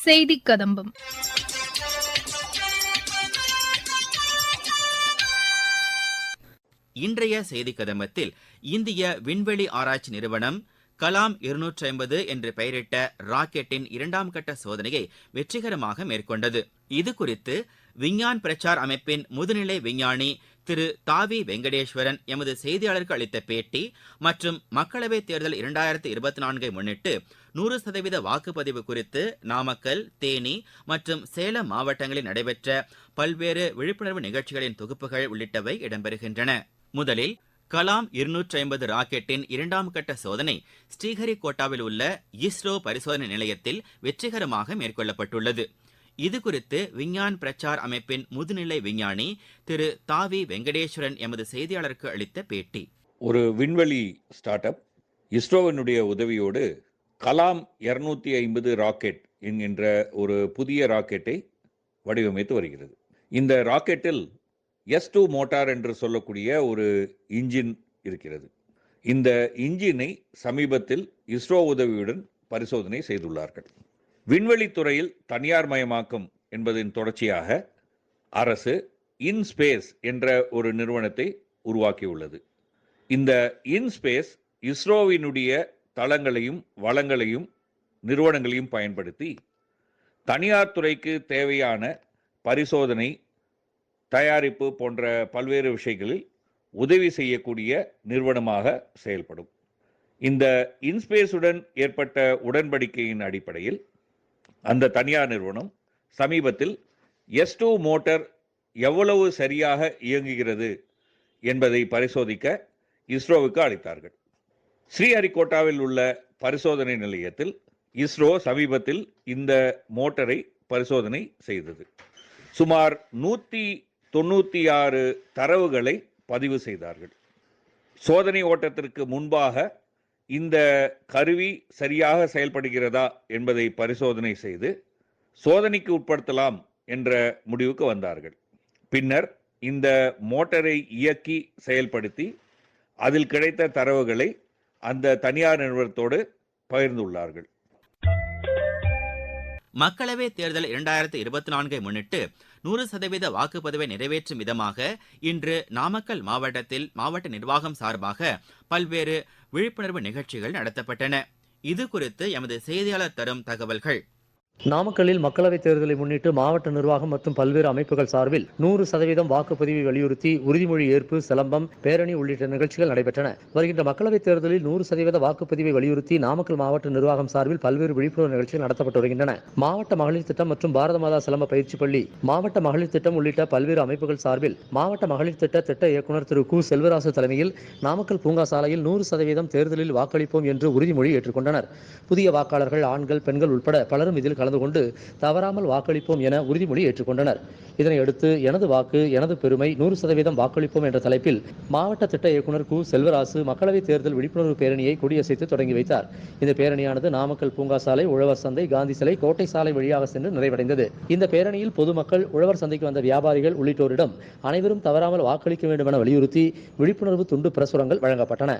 செய்தி கதம்பம் இன்றைய செய்தி கதம்பத்தில் இந்திய விண்வெளி ஆராய்ச்சி நிறுவனம் கலாம் இருநூற்றி ஐம்பது என்று பெயரிட்ட ராக்கெட்டின் இரண்டாம் கட்ட சோதனையை வெற்றிகரமாக மேற்கொண்டது. இது குறித்து விஞ்ஞான் பிரச்சார் அமைப்பின் முதுநிலை விஞ்ஞானி திரு தாவி வெங்கடேஸ்வரன் எமது செய்தியாளருக்கு அளித்த பேட்டி மற்றும் மக்களவைத் தேர்தல் இரண்டாயிரத்தி இருபத்தி நான்கை முன்னிட்டு நூறு சதவீத வாக்குப்பதிவு குறித்து நாமக்கல் தேனி மற்றும் சேலம் மாவட்டங்களில் நடைபெற்ற பல்வேறு விழிப்புணர்வு நிகழ்ச்சிகளின் தொகுப்புகள் உள்ளிட்டவை இடம்பெறுகின்றன. முதலில் கலாம் இருநூற்றி ஐம்பது ராக்கெட்டின் இரண்டாம் கட்ட சோதனை ஸ்ரீஹரிகோட்டாவில் உள்ள இஸ்ரோ பரிசோதனை நிலையத்தில் வெற்றிகரமாக மேற்கொள்ளப்பட்டுள்ளது. இது குறித்து விஞ்ஞான் பிரச்சார் அமைப்பின் முதுநிலை விஞ்ஞானி திரு தாவி வெங்கடேஸ்வரன் எமது செய்தியாளருக்கு அளித்த பேட்டி. ஒரு விண்வெளி ஸ்டார்ட் அப் இஸ்ரோவினுடைய உதவியோடு கலாம் இருநூத்தி ஐம்பது ராக்கெட் என்கின்ற ஒரு புதிய ராக்கெட்டை வடிவமைத்து வருகிறது. இந்த ராக்கெட்டில் எஸ் டூ மோட்டார் என்று சொல்லக்கூடிய ஒரு இன்ஜின் இருக்கிறது. இந்த இன்ஜினை சமீபத்தில் இஸ்ரோ உதவியுடன் பரிசோதனை செய்துள்ளார்கள். விண்வெளித்துறையில் தனியார் மயமாக்கம் என்பதின் தொடர்ச்சியாக அரசு இன்ஸ்பேஸ் என்ற ஒரு நிறுவனத்தை உருவாக்கியுள்ளது. இந்த இன்ஸ்பேஸ் இஸ்ரோவினுடைய தளங்களையும் வளங்களையும் நிறுவனங்களையும் பயன்படுத்தி தனியார் துறைக்கு தேவையான பரிசோதனை தயாரிப்பு போன்ற பல்வேறு விஷயங்களில் உதவி செய்யக்கூடிய நிறுவனமாக செயல்படும். இந்த இன்ஸ்பேஸுடன் ஏற்பட்ட உடன்படிக்கையின் அடிப்படையில் அந்த தனியார் நிறுவனம் சமீபத்தில் எஸ் டூ மோட்டார் எவ்வளவு சரியாக இயங்குகிறது என்பதை பரிசோதிக்க இஸ்ரோவுக்கு அளித்தார்கள் ஸ்ரீஹரிகோட்டாவில் உள்ள பரிசோதனை நிலையத்தில் இஸ்ரோ சமீபத்தில் இந்த மோட்டரை பரிசோதனை செய்தது. சுமார் நூற்றி தொண்ணூற்றி ஆறு தரவுகளை பதிவு செய்தார்கள். சோதனை ஓட்டத்திற்கு முன்பாக இந்த கருவி சரியாக செயல்படுகிறதா என்பதை பரிசோதனை செய்து சோதனைக்கு உட்படுத்தலாம் என்ற முடிவுக்கு வந்தார்கள். பின்னர் இந்த மோட்டரை இயக்கி செயல்படுத்தி அதில் கிடைத்த தரவுகளை அந்த தனியார் நிறுவனத்தோடு பகிர்ந்துள்ளார்கள் மக்களவைத் தேர்தல் இரண்டாயிரத்தி இருபத்தி நான்கை முன்னிட்டு நூறு சதவீத வாக்குப்பதிவை நிறைவேற்றும் விதமாக இன்று நாமக்கல் மாவட்டத்தில் மாவட்ட நிர்வாகம் சார்பாக பல்வேறு விழிப்புணர்வு நிகழ்ச்சிகள் நடத்தப்பட்டன. இது குறித்து எமது செய்தியாளர் தரும் தகவல்கள். நாமக்கல்லில் மக்களவைத் தேர்தலை முன்னிட்டு மாவட்ட நிர்வாகம் மற்றும் பல்வேறு அமைப்புகள் சார்பில் நூறு சதவீதம் வாக்குப்பதிவை வலியுறுத்தி உறுதிமொழி ஏற்பு சிலம்பம் பேரணி உள்ளிட்ட நிகழ்ச்சிகள் நடைபெற்றன. வருகின்ற மக்களவைத் தேர்தலில் நூறு சதவீத வாக்குப்பதிவை வலியுறுத்தி நாமக்கல் மாவட்ட நிர்வாகம் சார்பில் பல்வேறு விழிப்புணர்வு நிகழ்ச்சிகள் நடத்தப்பட்டு வருகின்றன. மாவட்ட மகளிர் திட்டம் மற்றும் பாரத மாதா சிலம்ப பயிற்சி பள்ளி மாவட்ட மகளிர் திட்டம் உள்ளிட்ட பல்வேறு அமைப்புகள் சார்பில் மாவட்ட மகளிர் திட்ட திட்ட இயக்குநர் திரு கு. செல்வராசு தலைமையில் நாமக்கல் பூங்கா சாலையில் நூறு சதவீதம் தேர்தலில் வாக்களிப்போம் என்று உறுதிமொழி ஏற்றுக்கொண்டனர். புதிய வாக்காளர்கள் ஆண்கள் பெண்கள் உட்பட பலரும் இதில் கலந்து கலந்து கொண்டு தவறாமல் வாக்களிப்போம் என உறுதிமொழி ஏற்றுக்கொண்டனர். இதனையடுத்து எனது வாக்கு எனது பெருமை நூறு சதவீதம் வாக்களிப்போம் என்ற தலைப்பில் மாவட்ட திட்ட இயக்குநர் கு. செல்வராசு மக்களவைத் தேர்தல் விழிப்புணர்வு பேரணியை கொடியசைத்து தொடங்கி வைத்தார். இந்த பேரணியானது நாமக்கல் பூங்கா சாலை உழவர் சந்தை காந்தி சிலை கோட்டை சாலை வழியாக சென்று நிறைவடைந்தது. இந்த பேரணியில் பொதுமக்கள் உழவர் சந்தைக்கு வந்த வியாபாரிகள் உள்ளிட்டோரிடம் அனைவரும் தவறாமல் வாக்களிக்க வேண்டும் என வலியுறுத்தி விழிப்புணர்வு துண்டு பிரசுரங்கள் வழங்கப்பட்டன.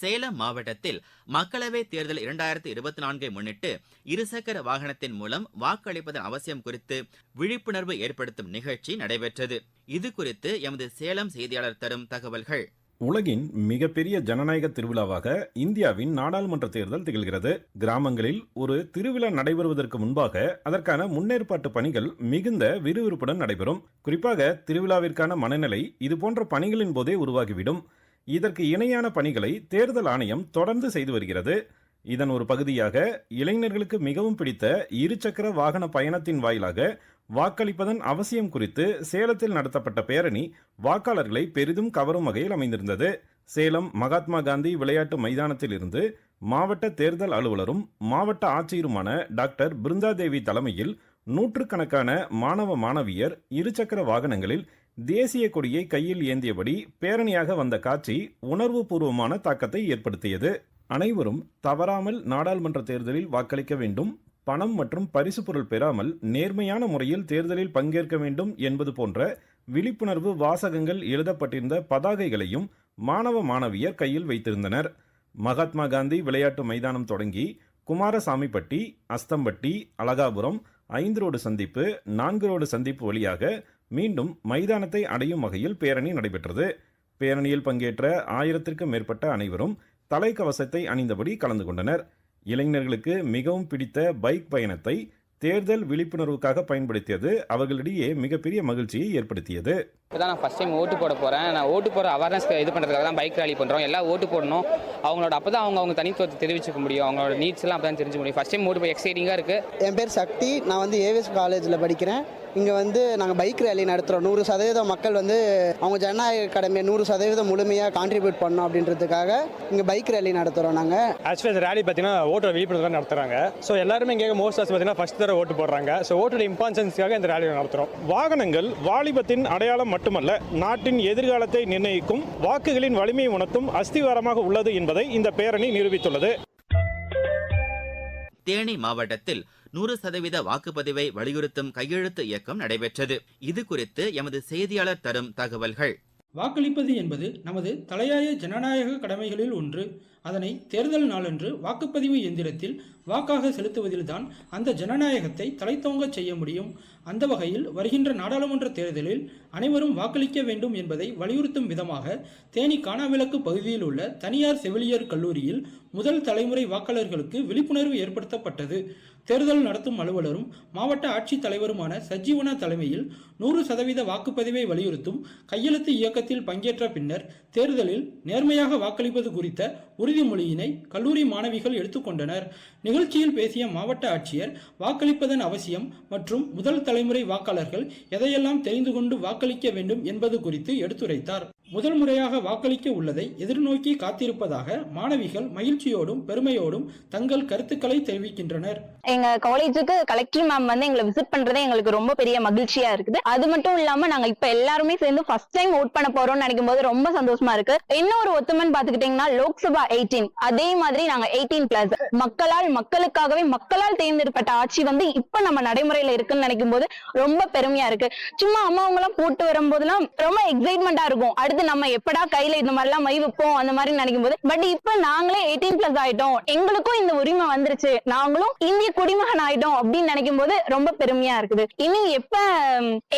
சேலம் மாவட்டத்தில் மக்களவைத் தேர்தல் இரண்டாயிரத்தி இருபத்தி நான்கை முன்னிட்டு இருசக்கர வாகனத்தின் மூலம் வாக்களிப்பதன் அவசியம் குறித்து விழிப்புணர்வு ஏற்படுத்தும் நிகழ்ச்சி நடைபெற்றது. இது குறித்து எமது சேலம் செய்தியாளர் தரும் தகவல்கள். உலகின் மிகப்பெரிய ஜனநாயக திருவிழாவாக இந்தியாவின் நாடாளுமன்ற தேர்தல் திகழ்கிறது. கிராமங்களில் ஒரு திருவிழா நடைபெறுவதற்கு முன்பாக அதற்கான முன்னேற்பாட்டு பணிகள் மிகுந்த விறுவிறுப்புடன் நடைபெறும். குறிப்பாக திருவிழாவிற்கான மனநிலை இதுபோன்ற பணிகளின் போதே உருவாகிவிடும். இதற்கு இணையான பணிகளை தேர்தல் ஆணையம் தொடர்ந்து செய்து வருகிறது. இதன் ஒரு பகுதியாக இளைஞர்களுக்கு மிகவும் பிடித்த இருசக்கர வாகன பயணத்தின் வாயிலாக வாக்களிப்பதன் அவசியம் குறித்து சேலத்தில் நடத்தப்பட்ட பேரணி வாக்காளர்களை பெரிதும் கவரும் வகையில் அமைந்திருந்தது. சேலம் மகாத்மா காந்தி விளையாட்டு மைதானத்தில் இருந்து மாவட்ட தேர்தல் அலுவலரும் மாவட்ட ஆட்சியருமான டாக்டர் பிருந்தாதேவி தலைமையில் நூற்றுக்கணக்கான மாணவ மாணவியர் இருசக்கர வாகனங்களில் தேசிய கொடியை கையில் ஏந்தியபடி பேரணியாக வந்த காட்சி உணர்வு பூர்வமான தாக்கத்தை ஏற்படுத்தியது. அனைவரும் தவறாமல் நாடாளுமன்ற தேர்தலில் வாக்களிக்க வேண்டும் பணம் மற்றும் பரிசு பொருள் பெறாமல் நேர்மையான முறையில் தேர்தலில் பங்கேற்க வேண்டும் என்பது போன்ற விழிப்புணர்வு வாசகங்கள் எழுதப்பட்டிருந்த பதாகைகளையும் மாணவ மாணவியர் கையில் வைத்திருந்தனர். மகாத்மா காந்தி விளையாட்டு மைதானம் தொடங்கி குமாரசாமிப்பட்டி அஸ்தம்பட்டி அழகாபுரம் ஐந்து ரோடு சந்திப்பு நான்கு ரோடு சந்திப்பு வழியாக மீண்டும் மைதானத்தை அடையும் வகையில் பேரணி நடைபெற்றது. பேரணியில் பங்கேற்ற ஆயிரத்திற்கும் மேற்பட்ட அனைவரும் தலைக்கவசத்தை அணிந்தபடி கலந்து கொண்டனர். இளைஞர்களுக்கு மிகவும் பிடித்த பைக் பயணத்தை தேர்தல் விழிப்புணர்வுக்காக பயன்படுத்தியது அவர்களிடையே மிகப்பெரிய மகிழ்ச்சியை ஏற்படுத்தியது. இப்போ தான் நான் ஃபஸ்ட் டைம் ஓட்டு போட போகிறேன் நான் ஓட்டு போகிற அவேர்னஸ் இது பண்ணுறதுக்காக தான் பைக் ரேலி பண்ணுறோம் எல்லாம் ஓட்டு போடணும். அவங்களோட அப்போ தான் அவங்க அவங்க தனித்துவத்தை தெரிவிச்சுக்க முடியும். அவங்களோட நீட்ஸ் எல்லாம் அப்போ தான் தெரிஞ்சுக்க முடியும். ஃபஸ்ட் டைம் ஓட்டு போய் எக்ஸைட்டிங்காக இருக்குது என் பேர் சக்தி. நான் வந்து ஏவிஎஸ் காலேஜில் படிக்கிறேன். இங்கே வந்து நாங்கள் பைக் ரேலி நடத்துகிறோம் நூறு சதவீதம் மக்கள் வந்து அவங்க ஜனநாயக கடமையை நூறு சதவீதம் முழுமையாக கான்ட்ரிபியூட் பண்ணோம் அப்படின்றதுக்காக இங்கே பைக் ரேலி நடத்துகிறோம் நாங்கள் ஆக்சுவலி இந்த ரேலி பார்த்தீங்கன்னா ஓட்டர் விழிப்புணர்வு நடத்துகிறாங்க ஸோ எல்லாருமே இங்கே மோஸ்ட் ஆஸ் பார்த்தீங்கன்னா ஃபஸ்ட் தடவை ஓட்டு போடுறாங்க. ஸோ ஓட்டோட இம்பார்ட்டன்ஸ்க்காக இந்த ரேலி நடத்துகிறோம் வாகனங்கள் வாலிபத்தின் அடையாளம் மட்டுமல்ல நாட்டின் எதிர்காலத்தை நிர்ணயிக்கும் வாக்குகளின் வலிமையை உணர்த்தும் அஸ்திவாரமாக உள்ளது என்பதை இந்த பேரணி நிரூபித்துள்ளது. தேனி மாவட்டத்தில் நூறு சதவீத வாக்குப்பதிவை வலியுறுத்தும் கையெழுத்து இயக்கம் நடைபெற்றது. இது குறித்து எமது செய்தியாளர் தரும் தகவல்கள். வாக்களிப்பது என்பது நமது தலையாய ஜனநாயக கடமைகளில் ஒன்று. அதனை தேர்தல் நாளன்று வாக்குப்பதிவு எந்திரத்தில் வாக்காக செலுத்துவதில்தான் அந்த ஜனநாயகத்தை தலைத்தோங்கச் செய்ய முடியும். அந்த வகையில் வருகின்ற நாடாளுமன்ற தேர்தலில் அனைவரும் வாக்களிக்க வேண்டும் என்பதை வலியுறுத்தும் விதமாக தேனி காணாவிளக்கு பகுதியில் உள்ள தனியார் செவிலியர் கல்லூரியில் முதல் தலைமுறை வாக்காளர்களுக்கு விழிப்புணர்வு ஏற்படுத்தப்பட்டது. தேர்தல் நடத்தும் அலுவலரும் மாவட்ட ஆட்சித் தலைவருமான சஜீவனா தலைமையில் நூறு சதவீத வாக்குப்பதிவை வலியுறுத்தும் கையெழுத்து இயக்கத்தில் பங்கேற்ற பின்னர் தேர்தலில் நேர்மையாக வாக்களிப்பது குறித்த உறுதிமொழியினை கல்லூரி மாணவிகள் எடுத்துக்கொண்டனர். நிகழ்ச்சியில் பேசிய மாவட்ட ஆட்சியர் வாக்களிப்பதன் அவசியம் மற்றும் முதல் தலைமுறை வாக்காளர்கள் எதையெல்லாம் தெரிந்து கொண்டு வாக்களிக்க வேண்டும் என்பது குறித்து எடுத்துரைத்தார். முதல் முறையாக வாக்களிக்க உள்ளதை எதிர்நோக்கி காத்திருப்பதாக மாணவிகள் மகிழ்ச்சியோடும் பெருமையோடும் தங்கள் கருத்துக்களை தெரிவிக்கின்றனர். எங்க காலேஜுக்கு கலெக்டர் மேம் வந்து எங்களை விசிட் பண்றதே எங்களுக்கு ரொம்ப பெரிய மகிழ்ச்சியா இருக்குது. அது மட்டும் இல்லாம நாங்க இப்ப எல்லாருமே சேர்ந்து ஃபர்ஸ்ட் டைம் ஓட் பண்ண போறோம்னு நினைக்கும் போது ரொம்ப சந்தோஷமா இருக்கு. என்ன ஒரு ஒத்துமைன்னு பாத்துக்கிட்டீங்கன்னா லோக்சபா எயிட்டீன் அதே மாதிரி நாங்க எயிட்டீன் பிளஸ் மக்களால் மக்களுக்காகவே மக்களால் தேர்ந்தெடுக்கப்பட்ட ஆட்சி வந்து இப்ப நம்ம நடைமுறையில இருக்குன்னு நினைக்கும் போது ரொம்ப பெருமையா இருக்கு. சும்மா அம்மாவங்க எல்லாம் போட்டு வரும்போதெல்லாம் ரொம்ப எக்ஸைட்மெண்டா இருக்கும். அடுத்து நம்ம எப்படா கையில இந்த மாதிரி எல்லாம் மை வைப்போம் அந்த மாதிரி நினைக்கும் போது பட் இப்ப நாங்களே எயிட்டீன் பிளஸ் ஆயிட்டோம் எங்களுக்கும் இந்த உரிமை வந்துருச்சு. நாங்களும் இந்திய குடிமகன் ஆயிட்டோம் அப்படின்னு நினைக்கும் போது ரொம்ப பெருமையா இருக்குது. இனி எப்ப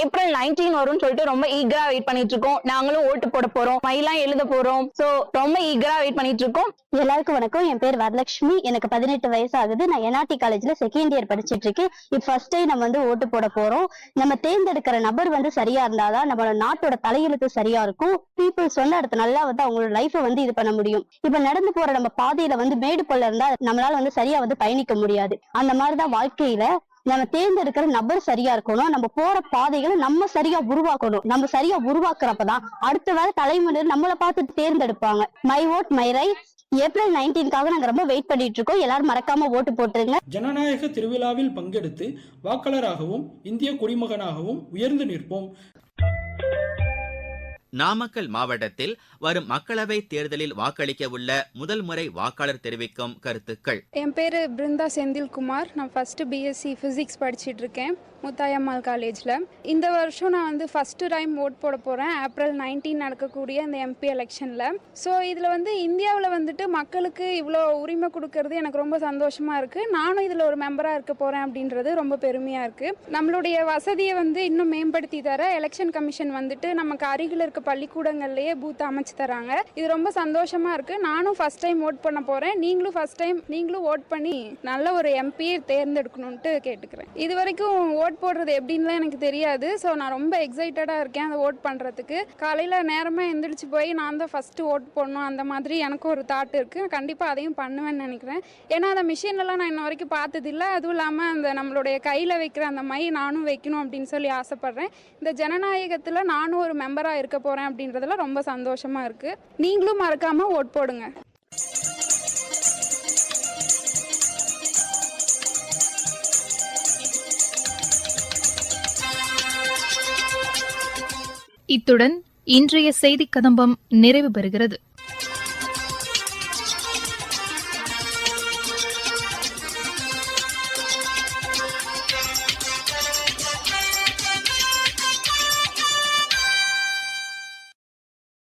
ஏப்ரல் நைன்டீன் வரும்னு சொல்லிட்டு ரொம்ப ஈகரா வெயிட் பண்ணிட்டு இருக்கோம். நாங்களும் ஓட்டு போட போறோம். மயிலாம் எழுத போறோம். சோ ரொம்ப ஈகரா வெயிட் பண்ணிட்டு இருக்கோம். எல்லாருக்கும் வணக்கம். என் பேர் வரலட்சுமி. எனக்கு பதினெட்டு வயசு ஆகுது நான் என்ஆர்டி காலேஜ்ல செகண்ட் இயர் படிச்சிட்டு இருக்கேன். இப்ப ஃபர்ஸ்ட் டைம் நம்ம வந்து ஓட்டு போட போறோம். நம்ம தேர்ந்தெடுக்கிற நபர் வந்து சரியா இருந்தாதான் நம்மளோட நாட்டோட தலையெழுத்து சரியா இருக்கும். பீப்புள்ஸ் வந்து அடுத்த நல்லா வந்து அவங்களோட லைஃபை வந்து இது பண்ண முடியும். இப்ப நடந்து போற நம்ம பாதையில வந்து மேடு பள்ள இருந்தா நம்மளால வந்து சரியா வந்து பயணிக்க முடியாது. அந்த மாதிரிதான் வாழ்க்கையில நம்ம தேர்ந்தெடுக்கிற நபர் சரியா இருக்கணும். நம்ம போற பாதைகளை நம்ம சரியா உருவாக்கணும். நம்ம சரியா உருவாக்குறப்பதான் அடுத்த வேலை தலைமுறை நம்மளை பார்த்து தேர்ந்தெடுப்பாங்க. My vote my right April நைன்டீன்காக நாங்க ரொம்ப வெயிட் பண்ணிட்டு இருக்கோம். எல்லாரும் மறக்காம ஓட்டு போட்டுருங்க. ஜனநாயக திருவிழாவில் பங்கெடுத்து வாக்காளராகவும் இந்திய குடிமகனாகவும் உயர்ந்து நிற்போம். நாமக்கல் மாவட்டத்தில் வரும் மக்களவைத் தேர்தலில் வாக்களிக்க உள்ள முதல் முறை வாக்காளர் தெரிவிக்கும் கருத்துக்கள். என் பேர் பிருந்தா செந்தில்குமார். நான் ஃபஸ்ட்டு பிஎஸ்சி ஃபிசிக்ஸ் படிச்சுட்டு இருக்கேன் முத்தாயம்மாள் காலேஜில் இந்த வருஷம் நான் வந்து ஃபஸ்ட்டு டைம் ஓட் போட போகிறேன் ஏப்ரல் நைன்டீன் நடக்கக்கூடிய இந்த எம்பி எலெக்ஷனில் ஸோ இதில் வந்து இந்தியாவில் வந்துட்டு மக்களுக்கு இவ்வளோ உரிமை கொடுக்கறது எனக்கு ரொம்ப சந்தோஷமாக இருக்குது நானும் இதில் ஒரு மெம்பராக இருக்க போகிறேன் அப்படின்றது ரொம்ப பெருமையாக இருக்குது நம்மளுடைய வசதியை வந்து இன்னும் மேம்படுத்தி தர எலெக்ஷன் கமிஷன் வந்துட்டு நமக்கு அருகில் இருக்க பள்ளிக்கூடங்கள்லேயே பூத் அமைச்சு தராங்க. இது ரொம்ப சந்தோஷமாக இருக்குது நானும் ஃபஸ்ட் டைம் ஓட் பண்ண போகிறேன் நீங்களும் ஃபஸ்ட் டைம் நீங்களும் ஓட் பண்ணி நல்ல ஒரு எம்பியை தேர்ந்தெடுக்கணும்ட்டு கேட்டுக்கிறேன். இது வரைக்கும் ஓட் போடுறது எப்படின்லாம் எனக்கு தெரியாது. ஸோ நான் ரொம்ப எக்ஸைட்டடாக இருக்கேன் அதை ஓட் பண்ணுறதுக்கு காலையில் நேரமாக எந்திரிச்சு போய் நான் தான் ஃபஸ்ட்டு ஓட் போடணும். அந்த மாதிரி எனக்கு ஒரு தாட் இருக்குது கண்டிப்பாக அதையும் பண்ணுவேன்னு நினைக்கிறேன். ஏன்னா அந்த மிஷின்லலாம் நான் இன்ன வரைக்கும் பார்த்ததில்ல. அதுவும் இல்லாமல் அந்த நம்மளுடைய கையில் வைக்கிற அந்த மை நானும் வைக்கணும் அப்படின்னு சொல்லி ஆசைப்பட்றேன். இந்த ஜனநாயகத்தில் நானும் ஒரு மெம்பராக இருக்க போகிறேன் அப்படின்றதுல ரொம்ப சந்தோஷமாக இருக்குது நீங்களும் மறக்காமல் ஓட் போடுங்க. இத்துடன் இன்றைய செய்திக் கதம்பம் நிறைவு பெறுகிறது.